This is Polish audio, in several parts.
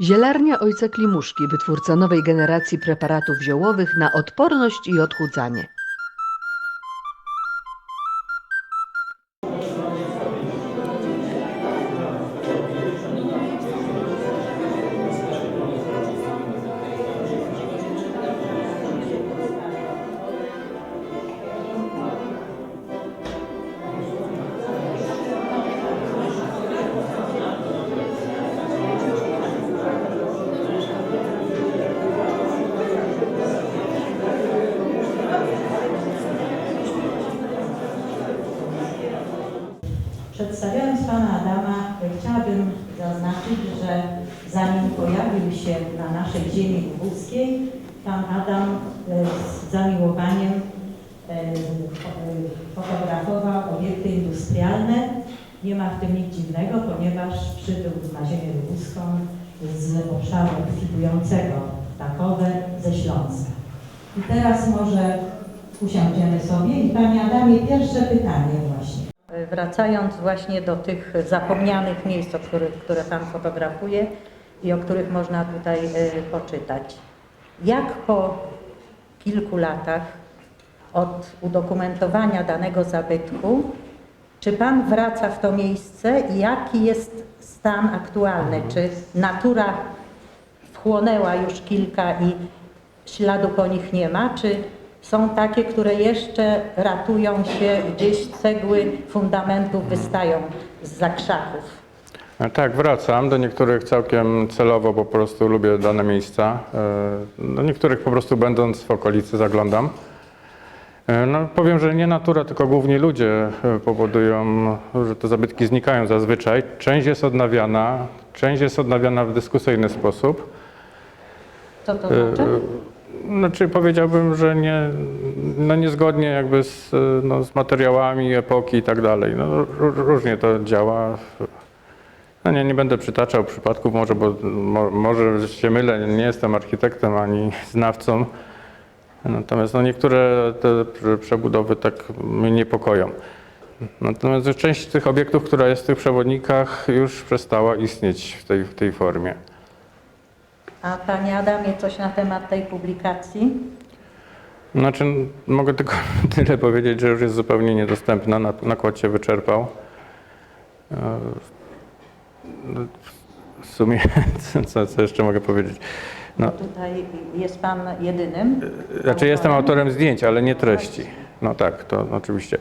Zielarnia Ojca Klimuszki, wytwórca nowej generacji preparatów ziołowych na odporność i odchudzanie. Chciałabym zaznaczyć, że zanim pojawił się na naszej ziemi lubuskiej, Pan Adam e, z zamiłowaniem e, fo- fotografował obiekty industrialne. Nie ma w tym nic dziwnego, ponieważ przybył na ziemię lubuską z obszaru kwitującego Takowe ze Śląska. I teraz może usiądziemy sobie i Panie Adamie, pierwsze pytanie. Wracając właśnie do tych zapomnianych miejsc, o których, które Pan fotografuje i o których można tutaj y, poczytać. Jak po kilku latach od udokumentowania danego zabytku, czy Pan wraca w to miejsce i jaki jest stan aktualny? Czy natura wchłonęła już kilka i śladu po nich nie ma, czy są takie, które jeszcze ratują się, gdzieś cegły fundamentów wystają z zakrzaków? E, Tak, wracam. Do niektórych całkiem celowo po prostu lubię dane miejsca. E, Do niektórych po prostu będąc w okolicy zaglądam. E, No, powiem, że nie natura, tylko głównie ludzie e, powodują, że te zabytki znikają zazwyczaj. Część jest odnawiana, część jest odnawiana w dyskusyjny sposób. Co to znaczy? Znaczy powiedziałbym, że nie, no niezgodnie jakby z, no, z materiałami epoki i tak dalej. No, ró- różnie to działa. No nie, nie będę przytaczał przypadków może, bo mo, może się mylę, nie jestem architektem ani znawcą. Natomiast no, niektóre te prze- przebudowy tak mnie niepokoją. Natomiast część tych obiektów, która jest w tych przewodnikach już przestała istnieć w tej, w tej formie. A Panie Adamie, coś na temat tej publikacji? Znaczy, mogę tylko tyle powiedzieć, że już jest zupełnie niedostępna. Na- Nakład się wyczerpał. E, W sumie, co, co jeszcze mogę powiedzieć? No, Tutaj jest Pan jedynym. znaczy, jestem autorem? autorem zdjęć, ale nie treści. No tak, to oczywiście.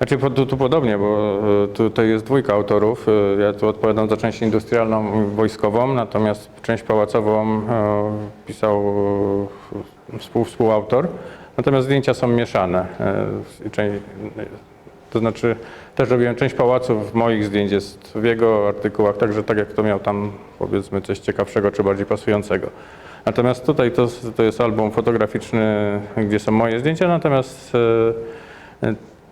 Znaczy, tu, tu podobnie, bo e, tutaj jest dwójka autorów. E, Ja tu odpowiadam za część industrialną wojskową, natomiast część pałacową e, pisał współ, współautor. Natomiast zdjęcia są mieszane. To znaczy, też robiłem część pałaców moich zdjęć jest w jego artykułach, także tak jak to miał tam, powiedzmy, coś ciekawszego czy bardziej pasującego. Natomiast tutaj to, to jest album fotograficzny, gdzie są moje zdjęcia, natomiast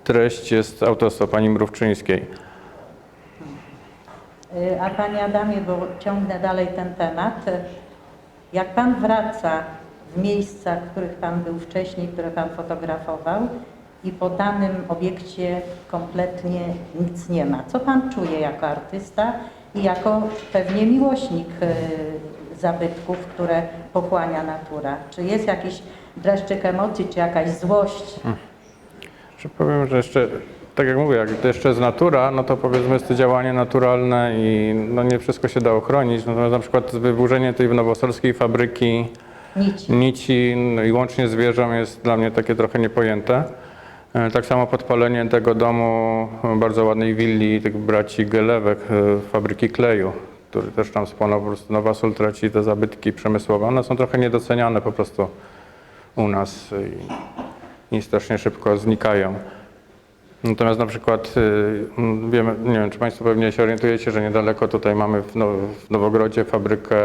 treść jest autorstwa pani Mrówczyńskiej. Y, A Panie Adamie, bo ciągnę dalej ten temat. Jak Pan wraca w miejsca, w których Pan był wcześniej, które Pan fotografował i po danym obiekcie kompletnie nic nie ma, co Pan czuje jako artysta i jako pewnie miłośnik y, zabytków, które pochłania natura? Czy jest jakiś dreszczyk emocji, czy jakaś złość? Że powiem, że jeszcze, tak jak mówię, jak to jeszcze jest natura, no to powiedzmy jest to działanie naturalne i no nie wszystko się da ochronić. Natomiast na przykład wyburzenie tej nowosolskiej fabryki Nic. nici no i łącznie z wieżą jest dla mnie takie trochę niepojęte. E, Tak samo podpalenie tego domu, bardzo ładnej willi tych braci Gelewek, e, fabryki kleju, który też tam spłonął, po prostu Nowa Sól traci te zabytki przemysłowe. One są trochę niedoceniane po prostu u nas i, strasznie szybko znikają. Natomiast na przykład y, wiemy, nie wiem, czy Państwo pewnie się orientujecie, że niedaleko tutaj mamy w, now, w Nowogrodzie fabrykę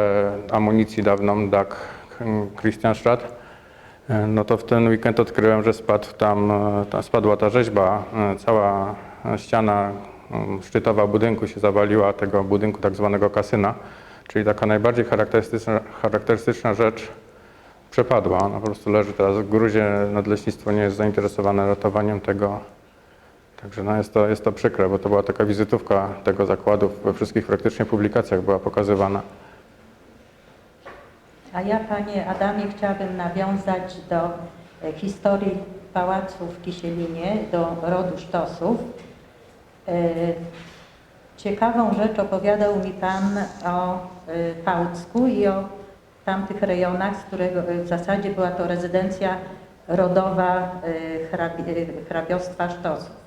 amunicji dawną mm, Christianstadt. E, No to w ten weekend odkryłem, że spadł tam, ta, spadła ta rzeźba, cała ściana szczytowa budynku się zawaliła, tego budynku tak zwanego kasyna, czyli taka najbardziej charakterystyczna, charakterystyczna rzecz przepadła. Ona po prostu leży teraz w gruzie, nadleśnictwo nie jest zainteresowane ratowaniem tego. Także no jest, to, jest to przykre, bo to była taka wizytówka tego zakładu, we wszystkich praktycznie publikacjach była pokazywana. A ja, panie Adamie, chciałabym nawiązać do e, historii pałacu w Kisielinie, do rodu Sztosów. E, Ciekawą rzecz opowiadał mi pan o e, Pałcku i o tamtych rejonach, z którego e, w zasadzie była to rezydencja rodowa e, hrabi, e, hrabiostwa Sztosów.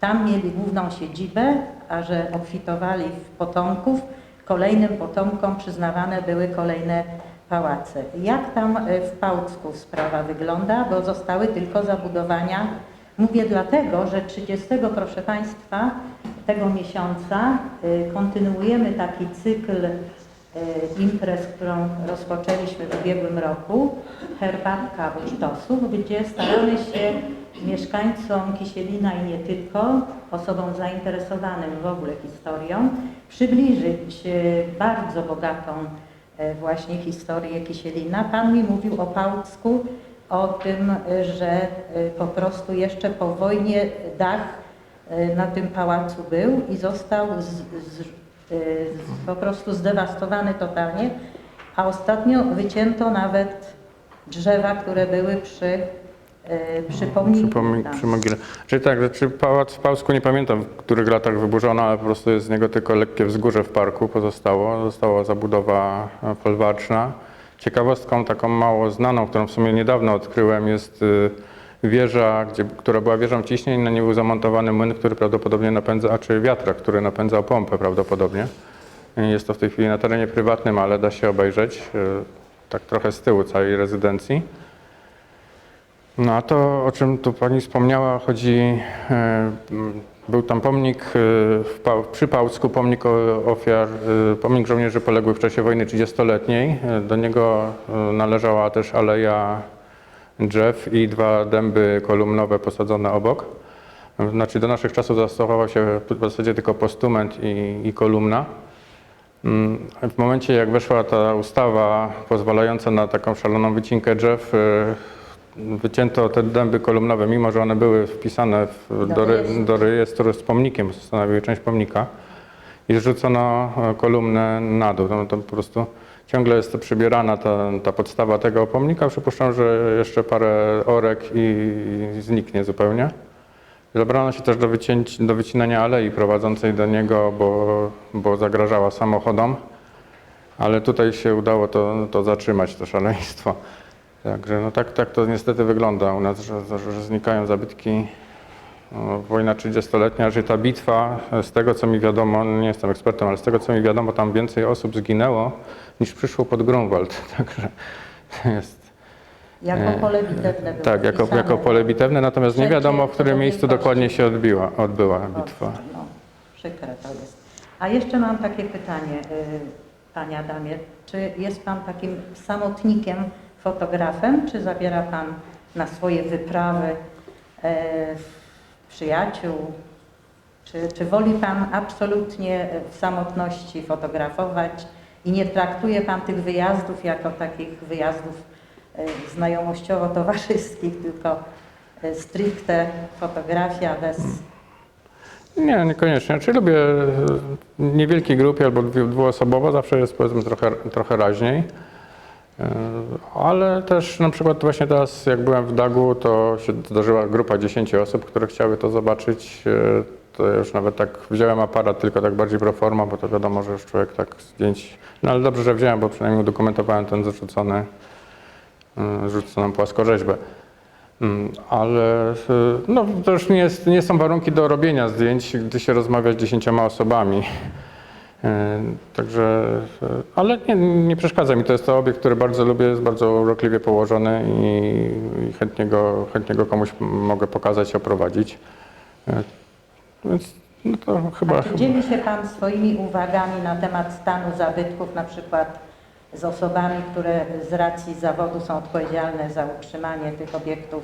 Tam mieli główną siedzibę, a że obfitowali w potomków, kolejnym potomkom przyznawane były kolejne pałace. Jak tam w Pałcku sprawa wygląda, bo zostały tylko zabudowania. Mówię dlatego, że 30, proszę Państwa, tego miesiąca kontynuujemy taki cykl imprez, którą rozpoczęliśmy w ubiegłym roku, Herbatka u Sztosów, gdzie staramy się mieszkańcom Kisielina i nie tylko, osobom zainteresowanym w ogóle historią, przybliżyć e, bardzo bogatą e, właśnie historię Kisielina. Pan mi mówił o Pałcku, o tym, e, że e, po prostu jeszcze po wojnie dach e, na tym pałacu był i został z, e, z, po prostu zdewastowany totalnie, a ostatnio wycięto nawet drzewa, które były przy, e, przy pomniku. Przy, pomni- tam. przy mogile. Czyli tak, czy pałac w Pałsku nie pamiętam, w których latach wyburzono, ale po prostu jest z niego tylko lekkie wzgórze w parku pozostało. Została zabudowa e, folwarczna. Ciekawostką taką mało znaną, którą w sumie niedawno odkryłem, jest y, wieża, gdzie, która była wieżą ciśnień, na niej był zamontowany młyn, który prawdopodobnie napędza, czy wiatrak, który napędzał pompę prawdopodobnie. Jest to w tej chwili na terenie prywatnym, ale da się obejrzeć, y, tak trochę z tyłu całej rezydencji. No a to, o czym tu Pani wspomniała, chodzi, e, był tam pomnik e, w przy Pałcku, pomnik ofiar, e, pomnik żołnierzy poległych w czasie wojny 30-letniej. E, Do niego e, należała też aleja drzew i dwa dęby kolumnowe posadzone obok. Znaczy do naszych czasów zastosował się w zasadzie tylko postument i, i kolumna. Mm, W momencie jak weszła ta ustawa pozwalająca na taką szaloną wycinkę drzew, e, wycięto te dęby kolumnowe, mimo że one były wpisane w, Do rejestru. do rejestru z pomnikiem, stanowiły część pomnika i zrzucono e, kolumnę na dół. No to po prostu ciągle jest to przybierana ta, ta podstawa tego pomnika. Przypuszczam, że jeszcze parę orek i, zniknie zupełnie. Zabrano się też do, wycięć, do wycinania alei prowadzącej do niego, bo, bo zagrażała samochodom, ale tutaj się udało to, to zatrzymać, to szaleństwo. Także no tak, tak to niestety wygląda u nas, że, że znikają zabytki. No, wojna 30-letnia, że ta bitwa, z tego co mi wiadomo, nie jestem ekspertem, ale z tego co mi wiadomo, tam więcej osób zginęło niż przyszło pod Grunwald. Także to jest. Jako E, pole bitewne było Tak, jako, jako pole bitewne, natomiast nie wiadomo, w którym miejscu dokładnie się odbiła, odbyła bitwa. No, przykre to jest. A jeszcze mam takie pytanie, y, Panie Adamie. Czy jest Pan takim samotnikiem, fotografem, czy zabiera Pan na swoje wyprawy e, przyjaciół? Czy, czy woli Pan absolutnie w samotności fotografować i nie traktuje Pan tych wyjazdów jako takich wyjazdów e, znajomościowo-towarzyskich, tylko e, stricte fotografia bez... Nie, niekoniecznie. Czy lubię e, niewielkiej grupie albo dwu- dwuosobowo, zawsze jest powiedzmy trochę, trochę raźniej. E, Ale też na przykład właśnie teraz, jak byłem w Dagu, to się zdarzyła grupa 10 osób, które chciały to zobaczyć. E, To już nawet tak wziąłem aparat, tylko tak bardziej pro forma, bo to wiadomo, że już człowiek tak zdjęć. No ale dobrze, że wziąłem, bo przynajmniej udokumentowałem ten zrzucony, e, zrzuconą płaskorzeźbę. Mm, Ale e, no, to już nie, jest, nie są warunki do robienia zdjęć, gdy się rozmawia z dziesięcioma osobami. Także, e, ale nie, nie przeszkadza mi. To jest to obiekt, który bardzo lubię, jest bardzo urokliwie położony i, i chętnie, go, chętnie go komuś mogę pokazać, oprowadzić. E, Więc no to chyba, A czy dzieli się Pan swoimi uwagami na temat stanu zabytków, na przykład z osobami, które z racji zawodu są odpowiedzialne za utrzymanie tych obiektów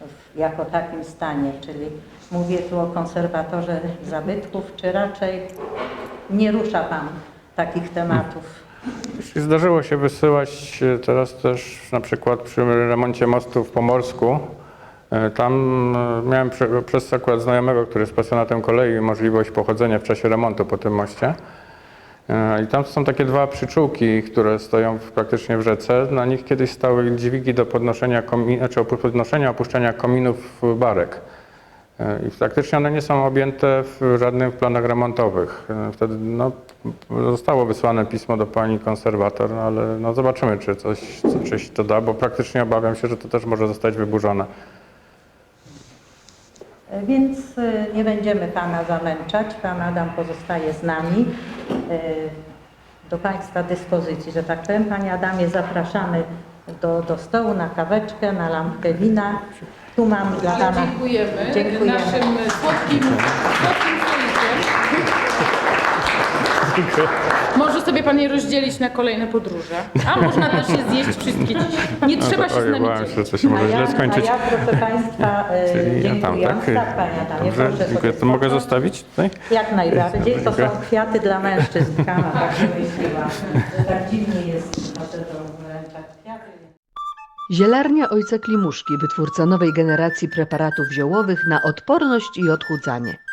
w, jako takim stanie? Czyli mówię tu o konserwatorze zabytków, czy raczej nie rusza Pan takich tematów? Zdarzyło się wysyłać e, teraz też na przykład przy remoncie mostu w Pomorsku. e, Tam e, miałem prze- przez akurat znajomego, który jest pasjonatem kolei, możliwość pochodzenia w czasie remontu po tym moście. I tam są takie dwa przyczółki, które stoją w, praktycznie w rzece. Na nich kiedyś stały dźwigi do podnoszenia, komi- znaczy podnoszenia, opuszczania kominów barek. E, I faktycznie one nie są objęte w żadnych planach remontowych. E, Wtedy no, zostało wysłane pismo do pani konserwator, no, ale no, zobaczymy, czy coś, co- coś to da, bo praktycznie obawiam się, że to też może zostać wyburzone. E, Więc nie będziemy Pana zamęczać. Pan Adam pozostaje z nami. Do Państwa dyspozycji, że tak powiem. Panie Adamie, zapraszamy do, do stołu na kaweczkę, na lampkę wina. Tu mam dla Ale Pana... dziękujemy, Dziękujemy. naszym słodkim, słodkim stolikiem. Może sobie Pan je rozdzielić na kolejne podróże. A można też je zjeść wszystkie. Nie trzeba się z nami się, że dzielić. to się może a ja, źle skończyć. A ja, proszę Państwa, e, Czyli ja tam, tak? Tak, Adamie, Dobrze, proszę dziękuję. sobie To mogę zostawić tutaj? Jak najbardziej. To są Dziękuję. kwiaty dla mężczyzn. Kama tak wymyśliła, że tak dziwnie jest. Zielarnia Ojca Klimuszki, wytwórca nowej generacji preparatów ziołowych na odporność i odchudzanie.